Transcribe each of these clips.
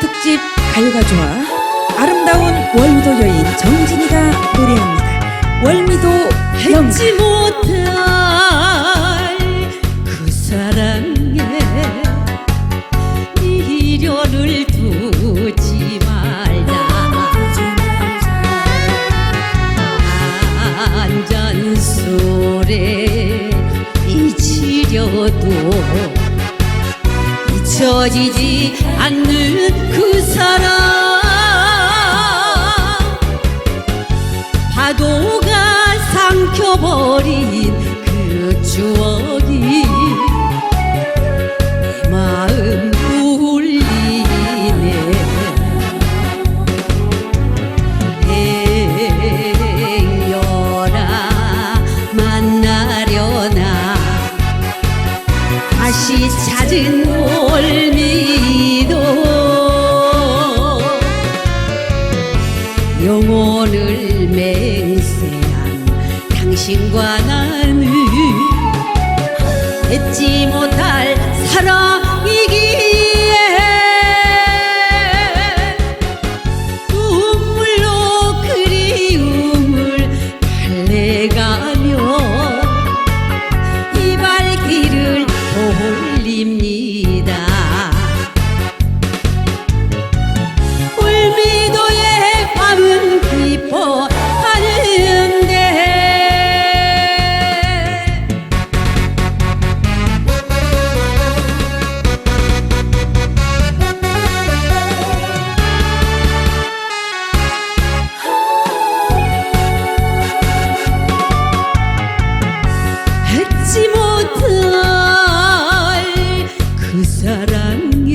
특집 가요가 좋아 아름다운 월미도 여인 정진이가 노래합니다. 월미도 잊지 못할 그 사랑에 미련을 두지 말라 한잔 술에 잊으려도 잊혀지지 않는 그 사랑 영혼을 맹세한 당신과 나는 잊지 못할 사랑이기에 눈물로 그리움을 달래가며 사랑에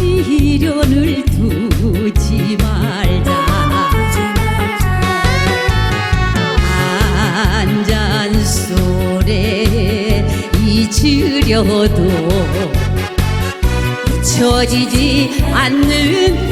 미련을 두지 말자 한잔 술에 잊으려도 잊혀지지 않는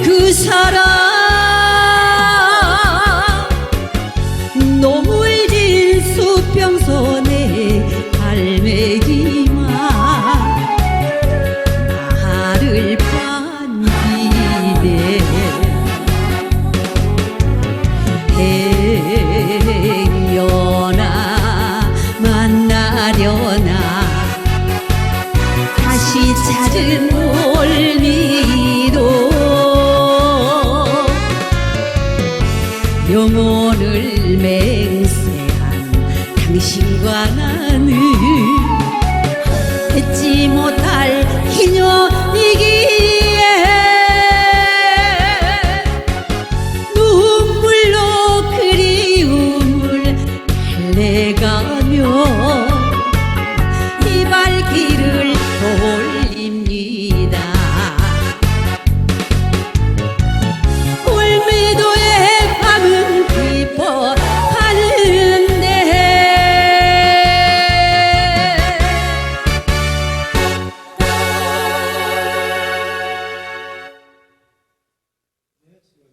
찾은 월미도 영혼을 맹세한 당신과 나